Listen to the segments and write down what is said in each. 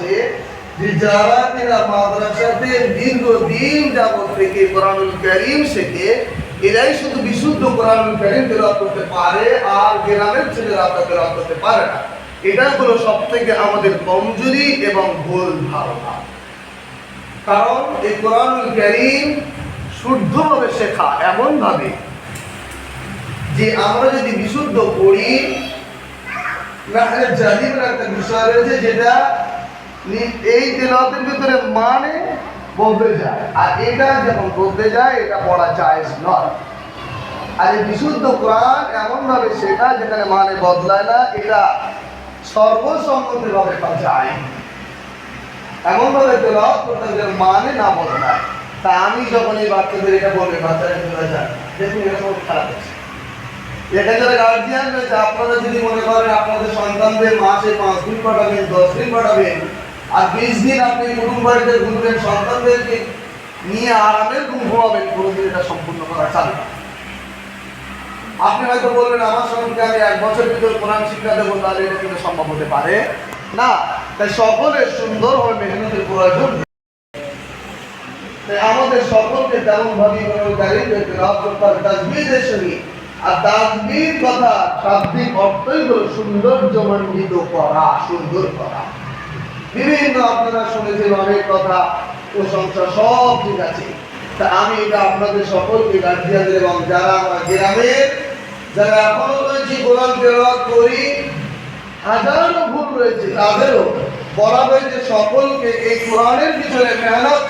হয়েছে যে যারা কিনা মাদ্রাসাতে দীর্ঘদিন থেকে কোরআনুল করিম শেখে, এরাই শুধু বিশুদ্ধ কোরআনুল করিম করতে পারে আর গ্রামের করতে পারে না। এটা হলো সব থেকে আমাদের এবং ভুল ধারণা। কারণ এই কোরআনুল করিম শুদ্ধভাবে শেখা এমন ভাবে যে আমরা যদি বিশুদ্ধ নাহলে জালিমের একটা বিষয় রয়েছে যেটা নি- এই তেলাওয়াতের ভিতরে মানে বদলে যায়। আর এটা যখন বদলে যায়, এটা পড়া জায়েজ নয়। আর এই বিশুদ্ধ কোরআন এমন ভাবে শেখা যেখানে মানে বদলায় না, এটা সর্বসম্মতিভাবে যায়। এমন ভাবে তেলাওয়াত করতে হবে মানে না বদলায়। তা আমি যখন এই বাচ্চাদের এটা বলবে, বাচ্চারা চলে যায়? দেখুন, এটা সব খারাপ এখানে যারা গার্জিয়ান রয়েছে, আপনারা যদি মনে করেন আপনাদের সন্তানদের মাসে পাঁচ দিন পাঠাবেন, দশ দিন পাঠাবেন আর বিশ দিন আপনি কুটুম বাড়িতে ঘুরবেন, সন্তানদেরকে নিয়ে আরামের ঘুম ঘুমাবেন, কোনোদিন এটা সম্পূর্ণ করা চালু আপনি হয়তো বলবেন, আমার সঙ্গে আমি এক বছর ভিতরে কোরআন শিক্ষা দেবো, তাহলে এটা কিন্তু সম্ভব হতে পারে। না, তাই সকলের সুন্দরভাবে মেহনতের প্রয়োজন। তাই আমাদের সকলকে তেমন ভাবে লাভ করতে সঙ্গে আর তাজবির কথা শাব্দিক অর্থই হলো সৌন্দর্যমণ্ডিত করা, সুন্দর করা। বিভিন্ন আপনারা শুনেছেন অনেক কথা প্রশংসা সব ঠিক আছে তা আমি এটা আপনাদের সকলকে গার্জিয়ানদের এবং যারা আমরা গ্রামের যারা এখনও রয়েছে কোরআন তেলাওয়াত করি, হাজারো ভুল রয়েছে, তাদেরও বলা হয়েছে সকলকে এই কোরআনের পিছনে মেহনত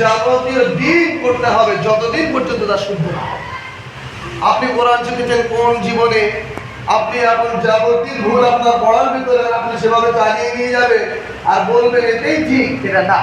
যাবতীয় দিন করতে হবে, যতদিন পর্যন্ত তা শুদ্ধ না। আপনি কোরআন শিখেছেন কোন জীবনে আপনি এখন যাবতীয় ভুল আপনার পড়ার ভিতরে আপনি সেভাবে চালিয়ে নিয়ে যাবে আর বলবেন এটাই ঠিক এটা না।